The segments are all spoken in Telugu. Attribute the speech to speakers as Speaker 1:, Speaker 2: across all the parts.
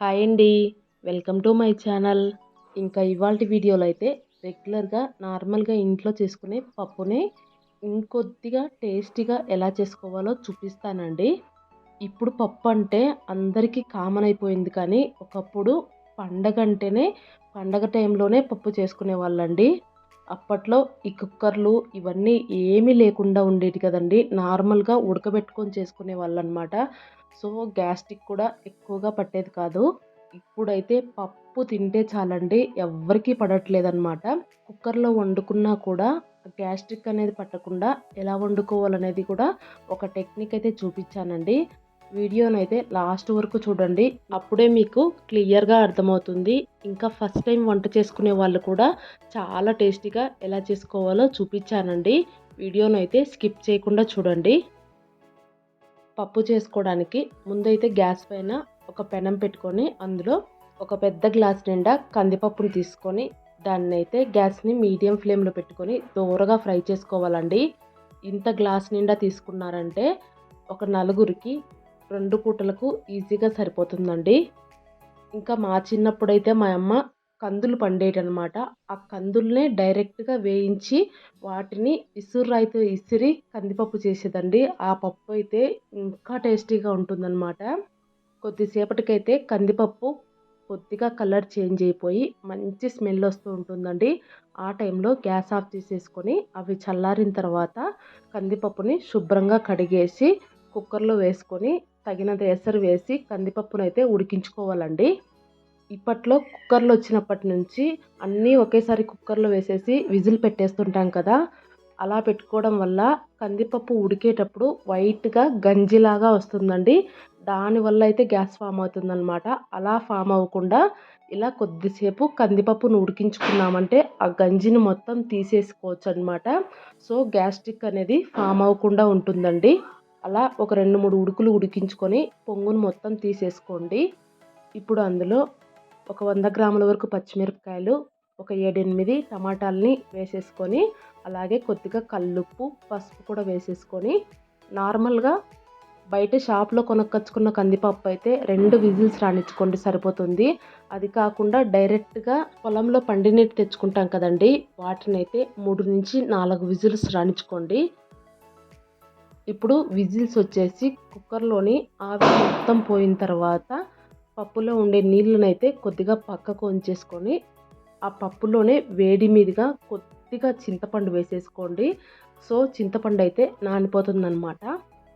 Speaker 1: హాయ్ అండి. Welcome to my channel. ఇంకా ఇవాళ వీడియోలో అయితే రెగ్యులర్గా నార్మల్గా ఇంట్లో చేసుకునే పప్పుని ఇంకొద్దిగా టేస్టీగా ఎలా చేసుకోవాలో చూపిస్తానండి. ఇప్పుడు పప్పు అంటే అందరికీ కామన్ అయిపోయింది కానీ ఒకప్పుడు పండగ అంటేనే పండగ టైంలోనే పప్పు చేసుకునే వాళ్ళండి. అప్పట్లో ఈ కుక్కర్లు ఇవన్నీ ఏమీ లేకుండా ఉండేటి కదండి. నార్మల్గా ఉడకబెట్టుకొని చేసుకునే వాళ్ళు అనమాట సో గ్యాస్ట్రిక్ కూడా ఎక్కువగా పట్టేది కాదు. ఇప్పుడైతే పప్పు తింటే చాలండి ఎవరికీ పడట్లేదన్నమాట. కుక్కర్లో వండుకున్నా కూడా గ్యాస్ట్రిక్ అనేది పట్టకుండా ఎలా వండుకోవాలనేది కూడా ఒక టెక్నిక్ అయితే చూపించానండి. వీడియోనైతే లాస్ట్ వరకు చూడండి అప్పుడే మీకు క్లియర్గా అర్థమవుతుంది. ఇంకా ఫస్ట్ టైం వంట చేసుకునే వాళ్ళు కూడా చాలా టేస్టీగా ఎలా చేసుకోవాలో చూపించానండి. వీడియోనైతే స్కిప్ చేయకుండా చూడండి. పప్పు చేసుకోవడానికి ముందైతే గ్యాస్ పైన ఒక పెనం పెట్టుకొని అందులో ఒక పెద్ద గ్లాస్ నిండా కందిపప్పును తీసుకొని దాన్ని అయితే గ్యాస్ని మీడియం ఫ్లేమ్లో పెట్టుకొని దూరగా ఫ్రై చేసుకోవాలండి. ఇంత గ్లాస్ నిండా తీసుకున్నారంటే ఒక నలుగురికి రెండు పూటలకు ఈజీగా సరిపోతుందండి. ఇంకా మా చిన్నప్పుడైతే మా అమ్మ కందులు పండేటనమాట ఆ కందుల్నే డైరెక్ట్గా వేయించి వాటిని ఇసురాయితో ఇసిరి కందిపప్పు చేసేదండి. ఆ పప్పు అయితే ఇంకా టేస్టీగా ఉంటుందన్నమాట. కొద్దిసేపటికైతే కందిపప్పు కొద్దిగా కలర్ చేంజ్ అయిపోయి మంచి స్మెల్ వస్తూ ఉంటుందండి. ఆ టైంలో గ్యాస్ ఆఫ్ చేసేసుకొని అవి చల్లారిన తర్వాత కందిపప్పుని శుభ్రంగా కడిగేసి కుక్కర్లో వేసుకొని తగినంత ఎసరు వేసి కందిపప్పునైతే ఉడికించుకోవాలండి. ఇప్పట్లో కుక్కర్లు వచ్చినప్పటి నుంచి అన్నీ ఒకేసారి కుక్కర్లో వేసేసి విజిల్ పెట్టేస్తుంటాం కదా అలా పెట్టుకోవడం వల్ల కందిపప్పు ఉడికేటప్పుడు వైట్గా గంజిలాగా వస్తుందండి. దానివల్ల అయితే గ్యాస్ ఫామ్ అవుతుందన్నమాట. అలా ఫామ్ అవ్వకుండా ఇలా కొద్దిసేపు కందిపప్పును ఉడికించుకున్నామంటే ఆ గంజిని మొత్తం తీసేసుకోవచ్చు అనమాట సో గ్యాస్ట్రిక్ అనేది ఫామ్ అవ్వకుండా ఉంటుందండి. అలా ఒక రెండు మూడు ఉడుకులు ఉడికించుకొని పొంగును మొత్తం తీసేసుకోండి. ఇప్పుడు అందులో ఒక వంద గ్రాముల వరకు పచ్చిమిరపకాయలు ఒక ఏడెనిమిది టమాటాలని వేసేసుకొని అలాగే కొద్దిగా కల్లుప్పు పసుపు కూడా వేసేసుకొని నార్మల్గా బయట షాప్లో కొనుక్కొచ్చుకున్న కందిపప్పు అయితే రెండు విజిల్స్ రాణించుకోండి సరిపోతుంది. అది కాకుండా డైరెక్ట్గా పొలంలో పండినట్టు తెచ్చుకుంటాం కదండి వాటిని అయితే మూడు నుంచి నాలుగు విజిల్స్ రాణించుకోండి ఇప్పుడు విజిల్స్ వచ్చేసి కుక్కర్లోని ఆవిరి మొత్తం పోయిన తర్వాత పప్పులో ఉండే నీళ్ళనైతే కొద్దిగా పక్కకు ఉంచేసుకొని ఆ పప్పులోనే వేడి మీదుగా కొద్దిగా చింతపండు వేసేసుకోండి. సో చింతపండు అయితే నానిపోతుందన్నమాట.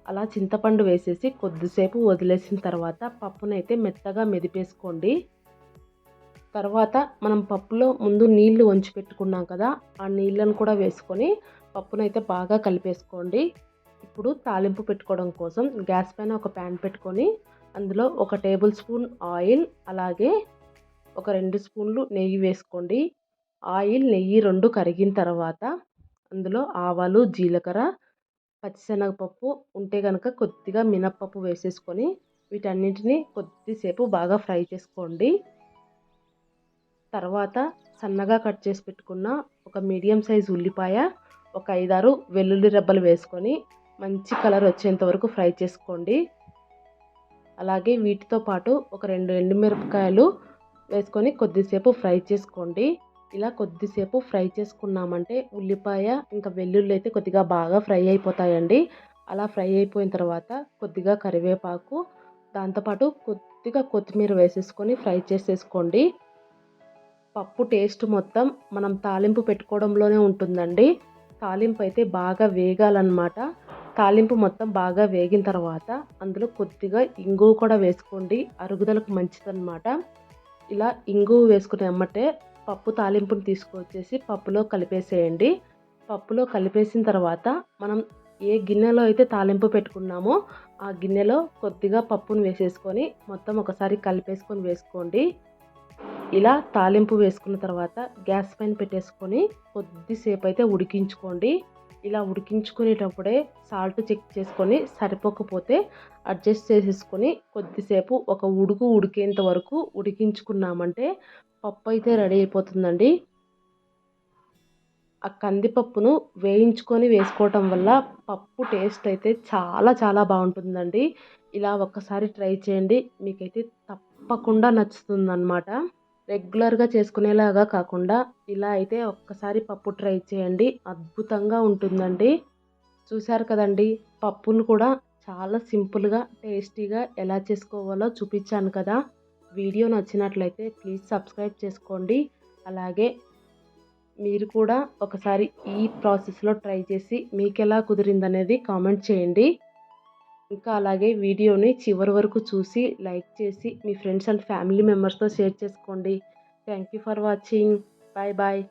Speaker 1: అలా చింతపండు వేసేసి కొద్దిసేపు వదిలేసిన తర్వాత పప్పునైతే మెత్తగా మెదిపేసుకోండి. తర్వాత మనం పప్పులో ముందు నీళ్ళు వంచి పెట్టుకున్నాం కదా ఆ నీళ్ళను కూడా వేసుకొని పప్పునైతే బాగా కలిపేసుకోండి. ఇప్పుడు తాలింపు పెట్టుకోవడం కోసం గ్యాస్ పైన ఒక ప్యాన్ పెట్టుకొని అందులో ఒక టేబుల్ స్పూన్ ఆయిల్ అలాగే ఒక రెండు స్పూన్లు నెయ్యి వేసుకోండి. ఆయిల్ నెయ్యి రెండు కరిగిన తర్వాత అందులో ఆవాలు జీలకర్ర పచ్చిశనగపప్పు ఉంటే కనుక కొద్దిగా మినప్పప్పు వేసేసుకొని వీటన్నింటిని కొద్దిసేపు బాగా ఫ్రై చేసుకోండి. తర్వాత సన్నగా కట్ చేసి పెట్టుకున్న ఒక మీడియం సైజ్ ఉల్లిపాయ ఒక ఐదారు వెల్లుల్లి రెబ్బలు వేసుకొని మంచి కలర్ వచ్చేంత వరకు ఫ్రై చేసుకోండి. అలాగే వీటితో పాటు ఒక రెండు ఎండుమిరపకాయలు వేసుకొని కొద్దిసేపు ఫ్రై చేసుకోండి. ఇలా కొద్దిసేపు ఫ్రై చేసుకున్నామంటే ఉల్లిపాయ ఇంకా వెల్లుల్లి అయితే కొద్దిగా బాగా ఫ్రై అయిపోతాయండి. అలా ఫ్రై అయిపోయిన తర్వాత కొద్దిగా కరివేపాకు దాంతోపాటు కొద్దిగా కొత్తిమీర వేసేసుకొని ఫ్రై చేసేసుకోండి. పప్పు టేస్ట్ మొత్తం మనం తాలింపు పెట్టుకోవడంలోనే ఉంటుందండి. తాలింపు అయితే బాగా వేగాలన్నమాట. తాలింపు మొత్తం బాగా వేగిన తర్వాత అందులో కొద్దిగా ఇంగువ కూడా వేసుకోండి. అరుగుదలకు మంచిదన్నమాట. ఇలా ఇంగువ వేసుకుని అమ్మటే పప్పు తాలింపుని తీసుకొచ్చేసి పప్పులో కలిపేసేయండి. పప్పులో కలిపేసిన తర్వాత మనం ఏ గిన్నెలో అయితే తాలింపు పెట్టుకున్నామో ఆ గిన్నెలో కొద్దిగా పప్పును వేసేసుకొని మొత్తం ఒకసారి కలిపేసుకొని వేసుకోండి. ఇలా తాలింపు వేసుకున్న తర్వాత గ్యాస్ పైన పెట్టేసుకొని కొద్దిసేపు అయితే ఉడికించుకోండి. ఇలా ఉడికించుకునేటప్పుడే సాల్ట్ చెక్ చేసుకొని సరిపోకపోతే అడ్జస్ట్ చేసేసుకొని కొద్దిసేపు ఒక ఉడుకు ఉడికేంత వరకు ఉడికించుకున్నామంటే పప్పు అయితే రెడీ అయిపోతుందండి. ఆ కందిపప్పును వేయించుకొని వేసుకోవటం వల్ల పప్పు టేస్ట్ అయితే చాలా చాలా బాగుంటుందండి. ఇలా ఒక్కసారి ట్రై చేయండి. మీకైతే తప్పకుండా నచ్చుతుందన్నమాట. రెగ్యులర్గా చేసుకునేలాగా కాకుండా ఇలా అయితే ఒక్కసారి పప్పు ట్రై చేయండి. అద్భుతంగా ఉంటుందండి. చూశారు కదండి పప్పును కూడా చాలా సింపుల్గా టేస్టీగా ఎలా చేసుకోవాలో చూపించాను కదా. వీడియో నచ్చినట్లయితే ప్లీజ్ సబ్స్క్రైబ్ చేసుకోండి. అలాగే మీరు కూడా ఒకసారి ఈ ప్రాసెస్లో ట్రై చేసి మీకు ఎలా కుదిరిందనేది కామెంట్ చేయండి. ఇంకా అలాగే వీడియోని చివరి వరకు చూసి లైక్ చేసి మీ ఫ్రెండ్స్ అండ్ ఫ్యామిలీ మెంబర్స్తో షేర్ చేసుకోండి. Thank you for watching. Bye bye.